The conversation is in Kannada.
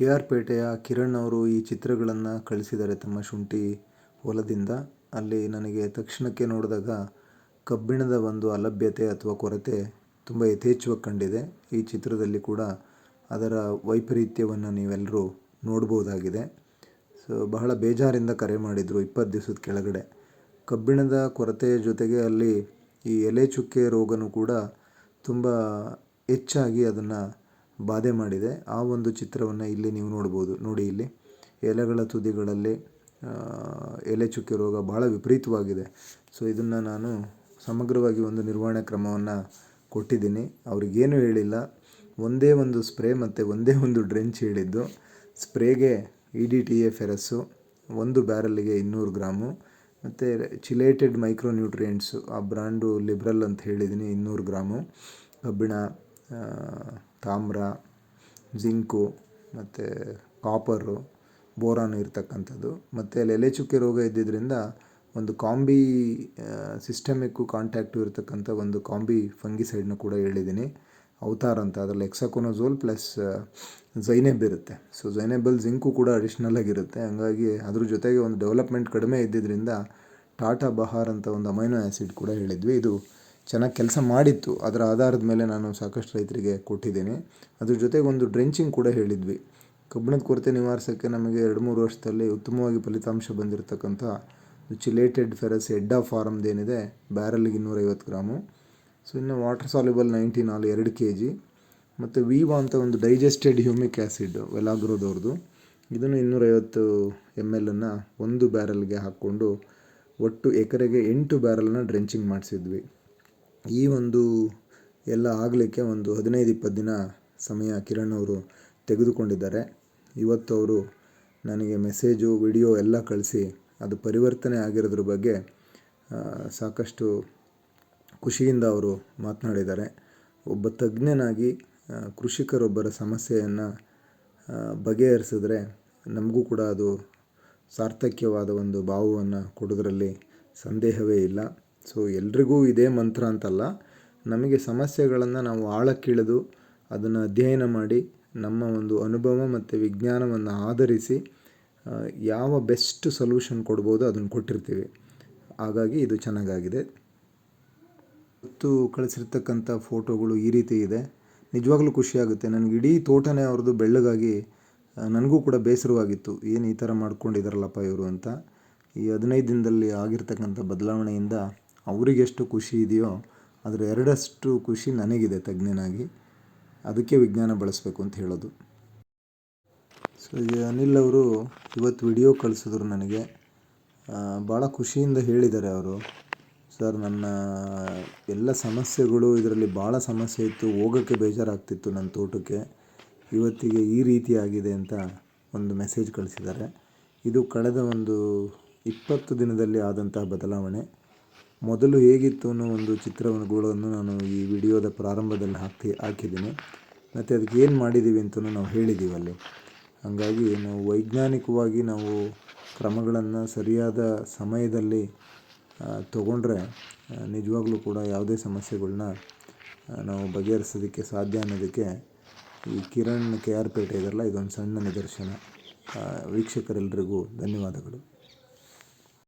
ಕೆ ಆರ್ ಪೇಟೆಯ ಕಿರಣ್ ಅವರು ಈ ಚಿತ್ರಗಳನ್ನು ಕಳಿಸಿದ್ದಾರೆ ತಮ್ಮ ಶುಂಠಿ ಹೊಲದಿಂದ. ಅಲ್ಲಿ ನನಗೆ ತಕ್ಷಣಕ್ಕೆ ನೋಡಿದಾಗ ಕಬ್ಬಿಣದ ಒಂದು ಅಲಭ್ಯತೆ ಅಥವಾ ಕೊರತೆ ತುಂಬ ಯಥೇಚ್ಛವಾಗಿ ಕಂಡಿದೆ. ಈ ಚಿತ್ರದಲ್ಲಿ ಕೂಡ ಅದರ ವೈಪರೀತ್ಯವನ್ನು ನೀವೆಲ್ಲರೂ ನೋಡ್ಬೋದಾಗಿದೆ ಸೊ, ಬಹಳ ಬೇಜಾರಿಂದ ಕರೆ ಮಾಡಿದರು ಇಪ್ಪತ್ತು ದಿವಸದ ಕೆಳಗಡೆ. ಕಬ್ಬಿಣದ ಕೊರತೆಯ ಜೊತೆಗೆ ಅಲ್ಲಿ ಈ ಎಲೆ ಚುಕ್ಕೆ ರೋಗನೂ ಕೂಡ ತುಂಬ ಹೆಚ್ಚಾಗಿ ಅದನ್ನು ಬಾಧೆ ಮಾಡಿದೆ. ಆ ಒಂದು ಚಿತ್ರವನ್ನು ಇಲ್ಲಿ ನೀವು ನೋಡ್ಬೋದು. ನೋಡಿ ಇಲ್ಲಿ ಎಲೆಗಳ ತುದಿಗಳಲ್ಲಿ ಎಲೆ ಚುಕ್ಕೆ ರೋಗ ಭಾಳ ವಿಪರೀತವಾಗಿದೆ. ಸೊ ಇದನ್ನು ನಾನು ಸಮಗ್ರವಾಗಿ ಒಂದು ನಿರ್ವಹಣೆ ಕ್ರಮವನ್ನು ಕೊಟ್ಟಿದ್ದೀನಿ. ಅವ್ರಿಗೇನು ಹೇಳಿಲ್ಲ. ಒಂದೇ ಒಂದು ಸ್ಪ್ರೇ ಮತ್ತು ಒಂದೇ ಒಂದು ಡ್ರೆಂಚ್ ಹೇಳಿದ್ದು. ಸ್ಪ್ರೇಗೆ E D T A ferrous ಒಂದು ಬ್ಯಾರಲ್ಲಿಗೆ ಇನ್ನೂರು ಗ್ರಾಮು, ಮತ್ತು ಚಿಲೇಟೆಡ್ ಮೈಕ್ರೋ ನ್ಯೂಟ್ರಿಯೆಂಟ್ಸು ಆ ಬ್ರ್ಯಾಂಡು ಲಿಬ್ರಲ್ ಅಂತ ಹೇಳಿದ್ದೀನಿ, ಇನ್ನೂರು ಗ್ರಾಮು. ಕಬ್ಬಿಣ ತಾಮ್ರ, ಜಿಂಕು ಮತ್ತು ಕಾಪರು ಬೋರಾನ್ ಇರತಕ್ಕಂಥದ್ದು. ಮತ್ತು ಅಲ್ಲಿ ಎಲೆ ಚುಕ್ಕೆ ರೋಗ ಇದ್ದಿದ್ದರಿಂದ ಒಂದು ಕಾಂಬಿ ಸಿಸ್ಟಮಿಕ್ಕು ಕಾಂಟ್ಯಾಕ್ಟು ಇರತಕ್ಕಂಥ ಒಂದು ಕಾಂಬಿ ಫಂಗಿಸೈಡ್ನ ಕೂಡ ಹೇಳಿದ್ದೀನಿ. ಅವತಾರ ಅಂತ, ಅದರಲ್ಲಿ ಎಕ್ಸಕೊನೋಝೋಲ್ ಪ್ಲಸ್ ಝೈನೆಬ್ ಇರುತ್ತೆ. ಸೊ ಝೈನೆಬಲ್ ಜಿಂಕು ಕೂಡ ಅಡಿಷ್ನಲ್ ಆಗಿರುತ್ತೆ ಹಂಗಾಗಿ ಅದ್ರ ಜೊತೆಗೆ ಒಂದು ಡೆವಲಪ್ಮೆಂಟ್ ಕಡಿಮೆ ಇದ್ದಿದ್ದರಿಂದ ಟಾಟಾ ಬಹಾರ್ ಅಂತ ಒಂದು ಅಮೈನೋ ಆ್ಯಸಿಡ್ ಕೂಡ ಹೇಳಿದ್ವಿ. ಇದು ಚೆನ್ನಾಗಿ ಕೆಲಸ ಮಾಡಿತ್ತು. ಅದರ ಆಧಾರದ ಮೇಲೆ ನಾನು ಸಾಕಷ್ಟು ರೈತರಿಗೆ ಕೊಟ್ಟಿದ್ದೀನಿ. ಅದ್ರ ಜೊತೆಗೆ ಒಂದು ಡ್ರೆಂಚಿಂಗ್ ಕೂಡ ಹೇಳಿದ್ವಿ. ಕಬ್ಬಿಣದ ಕೊರತೆ ನಿವಾರಿಸೋಕ್ಕೆ ನಮಗೆ ಎರಡು ಮೂರು ವರ್ಷದಲ್ಲಿ ಉತ್ತಮವಾಗಿ ಫಲಿತಾಂಶ ಬಂದಿರತಕ್ಕಂಥ ಚಿಲೇಟೆಡ್ ಫೆರಸ್ ಎಡ್ಡಾ ಫಾರಮ್ದು ಏನಿದೆ ಬ್ಯಾರಲ್ಗೆ ಇನ್ನೂರೈವತ್ತು ಗ್ರಾಮು. ಸೊ, ಇನ್ನು ವಾಟರ್ ಸಾಲ್ಯುಬಲ್ ನೈಂಟಿ ನಾಲ್ ಎರಡು ಕೆ ಜಿ ಮತ್ತು ವಿವಾ ಅಂತ ಒಂದು ಡೈಜೆಸ್ಟೆಡ್ ಹ್ಯೂಮಿಕ್ ಆ್ಯಸಿಡ್ ವೆಲಾಗ್ರೋದವ್ರದ್ದು ಇದನ್ನು ಇನ್ನೂರೈವತ್ತು ಎಂ ಎಲ್ಲನ್ನು ಒಂದು ಬ್ಯಾರಲ್ಗೆ ಹಾಕ್ಕೊಂಡು ಒಟ್ಟು ಎಕರೆಗೆ ಎಂಟು ಬ್ಯಾರಲ್ನ ಡ್ರೆಂಚಿಂಗ್ ಮಾಡಿಸಿದ್ವಿ. ಈ ಒಂದು ಎಲ್ಲ ಆಗಲಿಕ್ಕೆ ಒಂದು ಹದಿನೈದು, ಇಪ್ಪತ್ತು ದಿನ ಸಮಯ ಕಿರಣ್ ಅವರು ತೆಗೆದುಕೊಂಡಿದ್ದಾರೆ. ಇವತ್ತು ಅವರು ನನಗೆ ಮೆಸೇಜು, ವಿಡಿಯೋ ಎಲ್ಲ ಕಳಿಸಿ ಅದು ಪರಿವರ್ತನೆ ಆಗಿರೋದ್ರ ಬಗ್ಗೆ ಸಾಕಷ್ಟು ಖುಷಿಯಿಂದ ಅವರು ಮಾತನಾಡಿದ್ದಾರೆ. ಒಬ್ಬ ತಜ್ಞನಾಗಿ ಕೃಷಿಕರೊಬ್ಬರ ಸಮಸ್ಯೆಯನ್ನು ಬಗೆಹರಿಸಿದ್ರೆ ನಮಗೂ ಕೂಡ ಅದು ಸಾರ್ಥಕ್ಯವಾದ ಒಂದು ಭಾವವನ್ನು ಕೊಡೋದ್ರಲ್ಲಿ ಸಂದೇಹವೇ ಇಲ್ಲ. ಸೊ ಎಲ್ರಿಗೂ ಇದೇ ಮಂತ್ರ ಅಂತಲ್ಲ, ನಮಗೆ ಸಮಸ್ಯೆಗಳನ್ನು ನಾವು ಆಳಕ್ಕಿಳಿದು ಅದನ್ನು ಅಧ್ಯಯನ ಮಾಡಿ ನಮ್ಮ ಒಂದು ಅನುಭವ ಮತ್ತು ವಿಜ್ಞಾನವನ್ನು ಆಧರಿಸಿ ಯಾವ ಬೆಸ್ಟ್ ಸೊಲ್ಯೂಷನ್ ಕೊಡ್ಬೋದು ಅದನ್ನು ಕೊಟ್ಟಿರ್ತೀವಿ. ಹಾಗಾಗಿ ಇದು ಚೆನ್ನಾಗಾಗಿದೆ. ಮತ್ತು ಕಳಿಸಿರ್ತಕ್ಕಂಥ ಫೋಟೋಗಳು ಈ ರೀತಿ ಇದೆ. ನಿಜವಾಗ್ಲೂ ಖುಷಿಯಾಗುತ್ತೆ ನನಗೆ ಇಡೀ ತೋಟನೇ ಅವ್ರದ್ದು ಬೆಳ್ಳಗಾಗಿ ನನಗೂ ಕೂಡ ಬೇಸರವಾಗಿತ್ತು. ಏನು ಈ ಥರ ಮಾಡ್ಕೊಂಡಿದ್ದಾರಲ್ಲಪ್ಪ ಇವರು ಅಂತ. ಈ ಹದಿನೈದು ದಿನದಲ್ಲಿ ಆಗಿರ್ತಕ್ಕಂಥ ಬದಲಾವಣೆಯಿಂದ ಅವರಿಗೆಷ್ಟು ಖುಷಿ ಇದೆಯೋ ಅದರ ಎರಡಷ್ಟು ಖುಷಿ ನನಗಿದೆ ತಜ್ಞನಾಗಿ. ಅದಕ್ಕೆ ವಿಜ್ಞಾನ ಬಳಸಬೇಕು ಅಂತ ಹೇಳೋದು. ಸೊ ಅನಿಲ್ ಅವರು ಇವತ್ತು ವಿಡಿಯೋ ಕಳಿಸಿದ್ರು ನನಗೆ. ಭಾಳ ಖುಷಿಯಿಂದ ಹೇಳಿದ್ದಾರೆ ಅವರು. ಸರ್ ನನ್ನ ಎಲ್ಲ ಸಮಸ್ಯೆಗಳು ಇದರಲ್ಲಿ ಭಾಳ ಸಮಸ್ಯೆ ಇತ್ತು. ಹೋಗೋಕ್ಕೆ ಬೇಜಾರಾಗ್ತಿತ್ತು ನನ್ನ ತೋಟಕ್ಕೆ. ಇವತ್ತಿಗೆ ಈ ರೀತಿ ಆಗಿದೆ ಅಂತ ಒಂದು ಮೆಸೇಜ್ ಕಳಿಸಿದ್ದಾರೆ. ಇದು ಕಳೆದ ಒಂದು ಇಪ್ಪತ್ತು ದಿನದಲ್ಲಿ ಆದಂತಹ ಬದಲಾವಣೆ. ಮೊದಲು ಹೇಗಿತ್ತು ಅನ್ನೋ ಒಂದು ಚಿತ್ರಗಳನ್ನು ನಾನು ಈ ವಿಡಿಯೋದ ಪ್ರಾರಂಭದಲ್ಲಿ ಹಾಕಿ ಹಾಕಿದ್ದೀನಿ. ಮತ್ತು ಅದಕ್ಕೆ ಏನು ಮಾಡಿದ್ದೀವಿ ಅಂತಲೂ ನಾವು ಹೇಳಿದ್ದೀವಿ ಅಲ್ಲಿ. ಹಾಗಾಗಿ ನಾವು ವೈಜ್ಞಾನಿಕವಾಗಿ ನಾವು ಕ್ರಮಗಳನ್ನು ಸರಿಯಾದ ಸಮಯದಲ್ಲಿ ತಗೊಂಡ್ರೆ ನಿಜವಾಗ್ಲೂ ಕೂಡ ಯಾವುದೇ ಸಮಸ್ಯೆಗಳನ್ನ ನಾವು ಬಗೆಹರಿಸೋದಕ್ಕೆ ಸಾಧ್ಯ ಅನ್ನೋದಕ್ಕೆ ಈ ಕಿರಣ್ ಕೆ ಆರ್ ಪೇಟೆ ಇದೆಯಲ್ಲ ಇದೊಂದು ಸಣ್ಣ ನಿದರ್ಶನ. ವೀಕ್ಷಕರೆಲ್ಲರಿಗೂ ಧನ್ಯವಾದಗಳು.